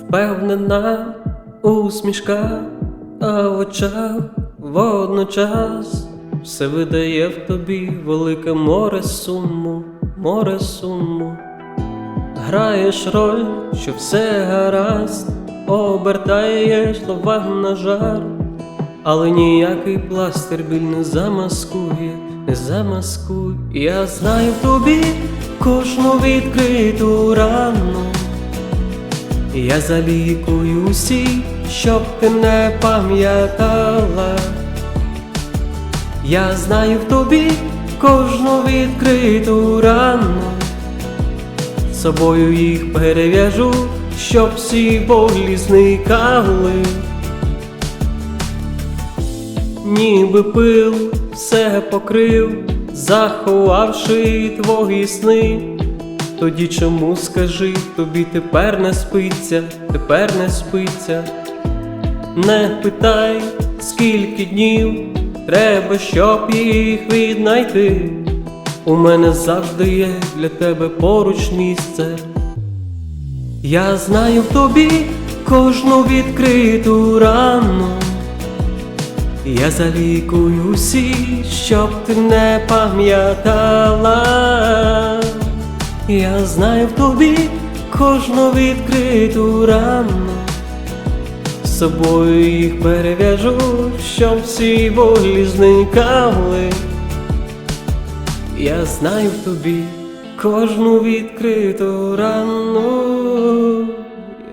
впевнена усмішка, а в очах водночас все видає в тобі велике море суму, море суму. Граєш роль, що все гаразд, обертаєш слова на жар, але ніякий пластир біль не замаскує, не замаскує. Я знаю тобі кожну відкриту рану. Я залікую усі, щоб ти не пам'ятала. Я знаю в тобі кожну відкриту рану собою їх перев'яжу, щоб всі болі зникали. Ніби пил все покрив, заховавши твої сни. Тоді чому скажи, тобі тепер не спиться, тепер не спиться. Не питай, скільки днів треба, щоб їх віднайти. У мене завжди є для тебе поруч місце. Я знаю в тобі кожну відкриту рану. Я залікую усі, щоб ти не пам'ятала. Я знаю в тобі кожну відкриту рану. З собою їх перев'яжу, щоб всі болі зникали. Я знаю в тобі кожну відкриту рану,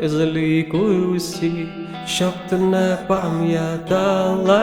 я залікую усі, щоб ти не пам'ятала.